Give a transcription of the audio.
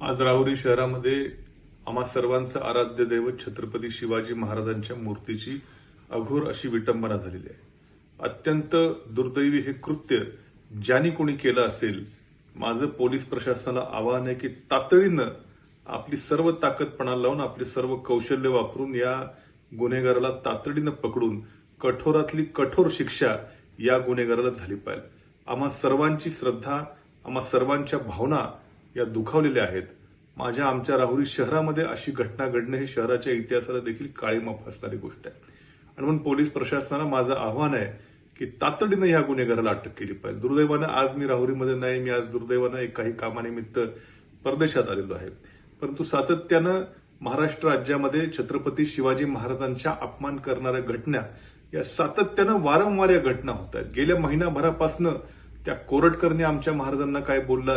आज राहुरी शहरामध्ये आम्हा सर्वांचं आराध्य दैवत छत्रपती शिवाजी महाराजांच्या मूर्तीची अघोर अशी विटंबना झालेली आहे. अत्यंत दुर्दैवी हे कृत्य ज्यांनी कोणी केलं असेल माझं पोलीस प्रशासनाला आवाहन आहे की तातडीनं आपली सर्व ताकदपणा लावून आपली सर्व कौशल्य वापरून या गुन्हेगाराला तातडीनं पकडून कठोरातली कठोर शिक्षा या गुन्हेगाराला झाली पाहिजे. आम्हा सर्वांची श्रद्धा आम्हा सर्वांच्या भावना या दुखावलेल्या आहेत. माझ्या आमच्या राहुरी शहरामध्ये अशी घटना घडणं हे शहराच्या इतिहासाला देखील काळीमा असणारी गोष्ट आहे. आणि म्हणून पोलीस प्रशासनाला माझं आव्हान आहे की तातडीनं या गुन्हेगाराला अटक केली पाहिजे. दुर्दैवानं आज मी राहुरीमध्ये नाही मी आज दुर्दैवानं एक काही कामानिमित्त परदेशात आलेलो आहे. परंतु सातत्यानं महाराष्ट्र राज्यामध्ये छत्रपती शिवाजी महाराजांच्या अपमान करणाऱ्या घटना या सातत्यानं वारंवार या घटना होत आहेत. गेल्या महिनाभरापासनं त्या कोरटकरने आमच्या महाराजांना काय बोललं?